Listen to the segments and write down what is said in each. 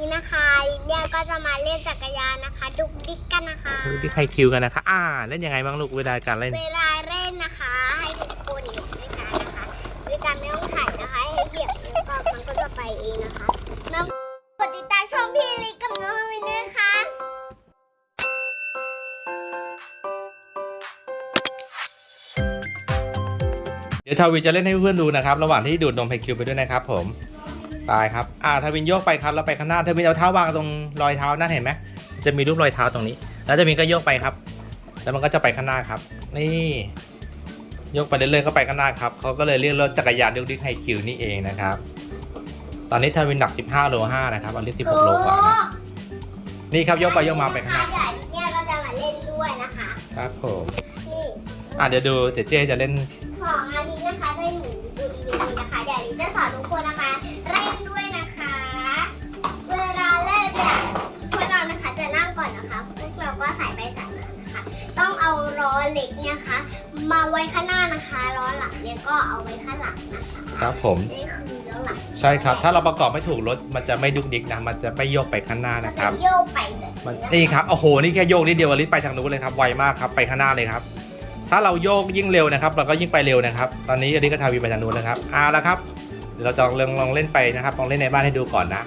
นี่นะคะเนี่ยก็จะมาเล่นจักรยานนะคะ ดุกดิกกันนะคะดูที่ใครคิวกันนะคะ อ่าเล่นยังไงบ้างลูกเวลาการเล่น เวลาเล่นนะคะ ให้ทุกคนเห็นด้วยกันนะคะด้วยการไม่ต้องถ่ายนะคะให้เหยียบแล้วก็มันก็จะไปเองนะคะน้องกดติดตามช่องพี่ลิกกับน้องวินด้วยนะคะเดี๋ยวทาวินจะเล่นให้เพื่อนๆดูนะครับ ระหว่างที่ดูดนมไฮคิวไปด้วยนะครับผม ไปครับ อ่าทาวินโยกไปครับแล้วไปข้างหน้าทาวินเอาเท้าวางตรงรอยเท้านั่นเห็นไหมจะมีรูปรอยเท้าตรงนี้ แล้วทาวินก็โยกไปครับ แล้วมันก็จะไปข้างหน้าครับ นี่โยกไปเรื่อยๆก็ไปข้างหน้าครับเขาก็เลยเรียกรถจักรยานยกดิ๊กไฮคิวนี่เองนะครับ ตอนนี้ทาวินหนัก 15โล5นะครับอลิส16โลกว่านะนี่ครับโยกไปโยกมาไปข้างหน้าเดี๋ยวเนี่ยก็จะมาเล่นด้วยนะคะ ครับผมนี่อะเดี๋ยวดูเจเจจะเล่นสองอันนี้นะคะได้หนูดูดีวีนะคะเดี๋ยวลิจะสอนทุกคนนะคะ นี่ยค่ะมาไว้ข้างหน้านะคะล้อหลังเนี่ยก็เอาไว้ข้างหลังนะคะครับผม นี่คือล้อหลังใช่ครับ ถ้าเราประกอบไม่ถูกรถมันจะไม่ดุกดิกนะ มันจะไม่โยกไปข้างหน้ามันนะคจะรับโยกไปแบบมันนี้นี่ครับ โอ้โห นี่แค่โยกนิดเดียวอลิสไปทางนู้นเลยครับ ไวมากครับ ไปข้างหน้าเลยครับ ถ้าเราโยกยิ่งเร็วนะครับ เราก็ยิ่งไปเร็วนะครับ ตอนนี้อลิสก็ทาวีไปทางนู้นนะครับเอาละครับเดี๋ยวเราจะลองลองเล่นไปนะครับ ลองเล่นในบ้านให้ดูก่อนนะ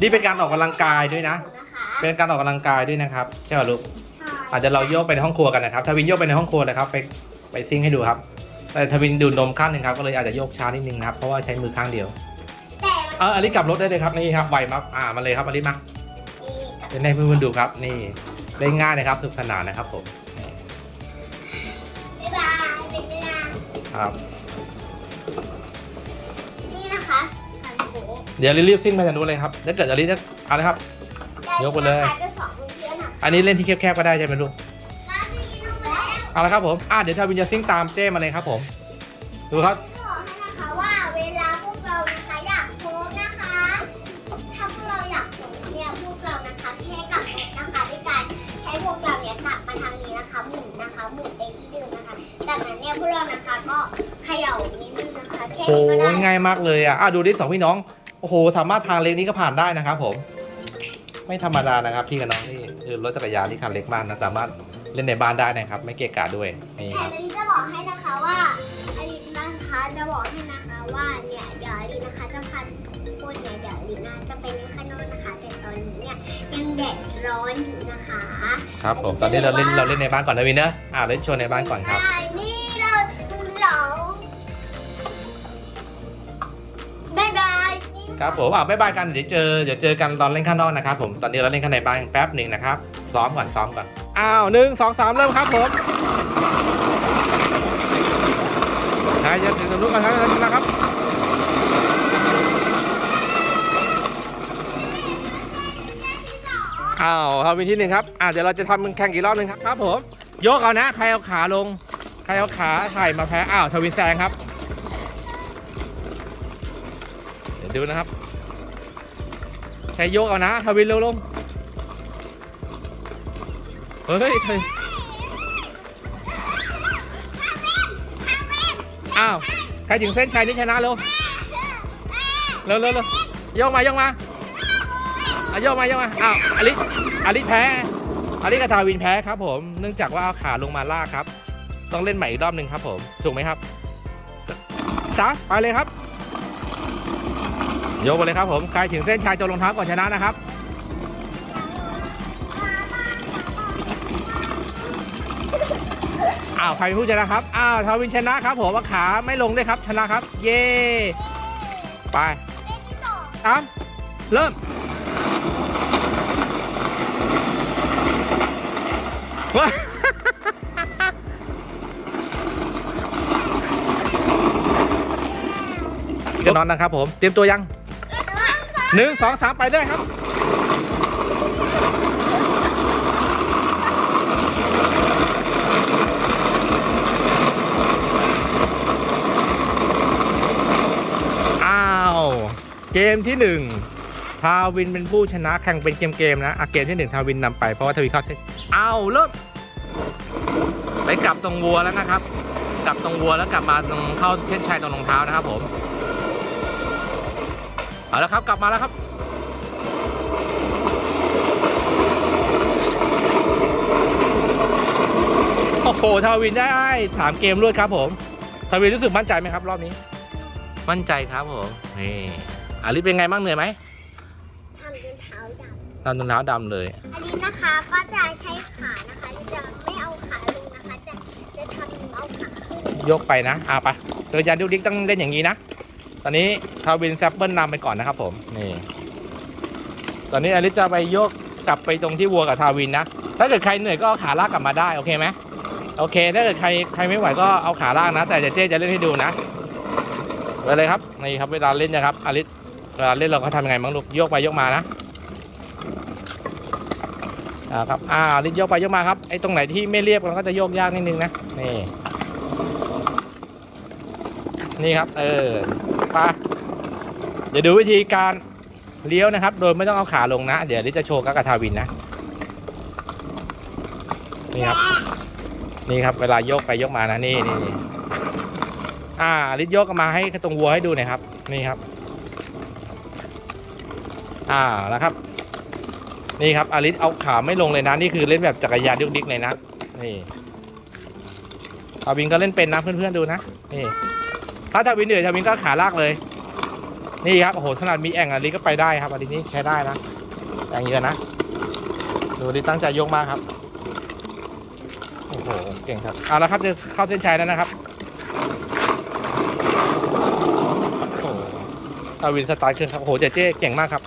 นี่เป็นการออกกำลังกายด้วยนะ นะคะเป็นการออกกำลังกายด้วยนะครับ ใช่ป่ะลูกใช่ อาจจะเราโยกไปในห้องครัวกันนะครับทวินโยกไปในห้องครัวเลยครับไปไปซิ่งให้ดูครับ แต่ทวินดูดนมข้างหนึ่งครับก็เลยอาจจะโยกช้านิดนึงนะครับเพราะว่าใช้มือข้างเดียวแต่เอออลิสกลับรถได้เลยครับนี่ครับไวมากอ่ามาเลยครับอลิสมามันมีกับเล่นให้เพื่อนๆดูครับ นี่เล่นง่ายนะครับสนุกสนานนะครับผมนี่บ๊ายบายเป็นเวลาครับนี่นะคะทางโค้งเดี๋ยวรีบๆซิ่งไปทางนู้นเลยครับถ้าเกิดอลิสจะเอาเลยครับยกไปเลยจะส อนเพื่อนๆนะคะอันนี้เล่นที่แคบๆก็ได้ใช่ไหมลูกมาพี่กินนมแล้วเอาละครับผมอ่าเดี๋ยวทาวินจะซิ่งตามเจ้มาเลยครับผม ดูครับจะบอกให้นะคะว่าเวลาพวกเรานะคะอยากโค้งนะคะถ้าพวกเราอยากโค้งเนี่ยพวกเรานะคะแค่กลับรถนะคะด้วยการให้พวกเราเนี่ยกลับมาทางนี้นะคะหมุนนะคะหมุนไปที่เดิมนะคะจากนั้นเนี่ยพวกเรานะคะก็เขย่านิดนึงนะคะแค่โอ้นี้ก็ได้ยง่ายมากเลยอะอะดูดิสองพี่น้อง โอ้โห สามารถทางเล็กนี้ก็ผ่านได้นะครับผม ไม่ธรรมดานะครับพี่กับน้องนี่คือรถจักรยานที่คันเล็กมากนะสามารถเล่นในบ้านได้นะครับ ไม่เกะกะด้วยนี่แถครัมบอันนี้จะบอกให้นะคะว่าอลินนะคะจะบอกให้นะคะว่าเนี่ยเดี๋ยวอลินนะคะจะพาทุกคนเนี่ยเดี๋ยวอลินนะจะไปเล่นข้างนอกนะคะ แต่ตอนนี้เนี่ยยังแดดร้อนอยู่นะคะครับผมตอนนี้เราเล่นเราเล่นในบ้านก่อนนะวินเนอะอ่าเล่นโชว์ในบ้านก่อนครับ ใช่ ครับผมอะบ๊ายบายกันเดี๋ยวเจอเดี๋ยวเจอกันตอนเล่นข้างนอกนะครับผมตอนนี้เราเล่นข้างในบ้านแป๊บหนึ่งนะครับซ้อมก่อนซ้อมก่อนอ้าวหนึ่งสองสามเริ่มครับผมนายจะถึงตรงนู้นกันนะครับอ้าวทำเป็นที่หนึ่งครับอ่าเดี๋ยวเราจะทำมันแข่งกี่รอบหนึ่งครับครับผมยกเอานะใครเอาขาลงใครเอาขาไถ่มาแพ้อ้าวทวินแซงครับ เดูนะครับ ใช้โยกเอานะทวินเร็วลง เฮ้ยเธออ้าว ใครถึงเส้นชัยนี่ชนะเร็ว เร็วเร็วเร็วยกมายกมาอะยกมายกมา อ้าวอลิอลิแพ้อลิกับทาวินแพ้ครับผม เนื่องจากว่าเอาขาลงมาลากครับ ต้องเล่นใหม่อีกรอบหนึ่งครับผม ถูกไหมครับจ้าไปเลยครับ ยกไปเลยครับผม ใครถึงเส้นชัยตัวรองเท้าก่อนชนะนะครับ อ้าวใครเป็นผู้ชนะครับ อ้าวทาวินชนะครับผมว่าขาไม่ลงด้วยครับชนะครับ เย้ไปเล่นที่สองสามเริ่ม ว้าเดี๋ยวนอนนะครับผม เตรียมตัวยัง หนึ่งสองสามไปได้ครับ อ้าว เกมที่หนึ่งทาวินเป็นผู้ชนะแข่งเป็นเกมๆนะอะเกมที่หนึ่งทาวินนำไปเพราะว่าทาวินเข้าเส้นอ้าวเริ่มไปกลับตรงวัวแล้วนะครับ กลับตรงวัวแล้วกลับมาตรงเข้าเส้นชัยตรงรองเท้านะครับผม เอาละครับกลับมาแล้วครับโอ้โหทาวินได้สามเกมรวดครับผมทาวินรู้สึกมั่นใจไหมครับ รอบนี้ มั่นใจครับผมนี่อาลิเป็นไงบ้างเหนื่อยไหมทำจนเท้าดำทำจนเท้าดำเลยอารินะคะก็จะใช้ขานะคะจะไม่เอาขาลงนะคะ จะจะทำเอาขาขึ้นยกไปนะอะไปเธอยันดุกดิกต้องเล่นอย่างนี้นะ ตอนนี้ทาวินแซปเปิลนำไปก่อนนะครับผมนี่ ตอนนี้อลิสจะไปโยกกลับไปตรงที่วัวกับทาวินนะ ถ้าเกิดใครเหนื่อยก็เอาขาลากกลับมาได้โอเคไหมโอเค ถ้าเกิดใครใครไม่ไหวก็เอาขาลากนะ แต่เจเจ๊จะเล่นให้ดูนะไปเลยครับนี่ครับเวลาเล่นนะครับอลิสเวลาเล่นเราก็ทำยังไงบ้างลูกโยกไปโยกมานะอ่าครับอ่าลิสโยกไปโยกมาครับไอ้ตรงไหนที่ไม่เรียบเราก็จะโยกยากนิดนึงนะนี่นี่ครับ เออ ปเดี๋ยวดูวิธีการเลี้ยวนะครับ โดยไม่ต้องเอาขาลงนะ เดี๋ยวลิซจะโชว์กักกบทาวินนะ นี่ครับ นี่ครับ เวลายกไปยกมานะนี่นี่นี่อ่าลิซโยกมาให้ตรงวัวให้ดูหน่อยครับ นี่ครับ อ่าแล้วครับ นี่ครับอาริสเอาขาไม่ลงเลยนะ นี่คือเล่นแบบจักรยานดุกดิกเลยนะ นี่ทาวินก็เล่นเป็นนะเพื่อนๆดูนะ นี่ ถ้าทาวินเหนื่อยทาวินก็ขาลากเลย นี่ครับโอ้โหขนาดมีแอ่งอันนี้ก็ไปได้ครับอันนี้ใช้ได้นะแอ่งเยอะนะดูดิตั้งใจยกมากครับโอ้โหเก่งครับเอาละครับจะเข้าเส้นชัยแล้วนะครับโอ้โหทาวินสไตล์ขึ้นครับโอ้โหเจ๊เจ๊เก่งมากครับ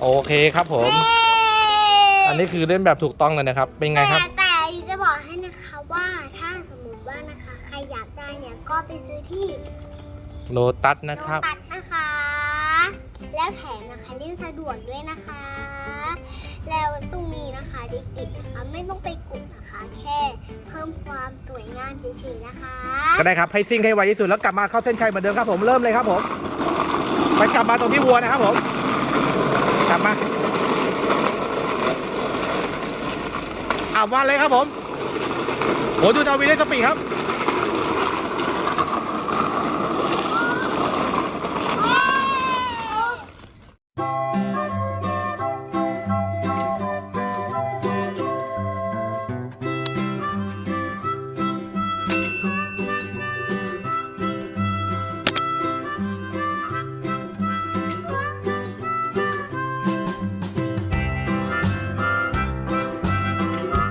โอเคครับผม อันนี้คือเล่นแบบถูกต้องเลยนะครับ เป็นไงครับ นะคะว่าถ้าสมมติว่านะคะใครอยากได้เนี่ยก็ไปซื้อที่โลตัสโลนะครับ ตัสนะคะ แล้วแถมนะคะเล่นสะดวกด้วยนะคะ แล้วตรงนี้นะคะเด็กๆนะคะไม่ต้องไปกดนะคะ แค่เพิ่มความสวยงามเฉยๆนะคะ ก็ได้ครับให้ซิ่งให้ไวที่สุดแล้วกลับมาเข้าเส้นชัยเหมือนเดิมครับผมเริ่มเลยครับผม ไปกลับมาตรงที่วัวนะครับผมกลับมาอ่าวันเลยครับผม โหดูทาวีได้สปีดครับ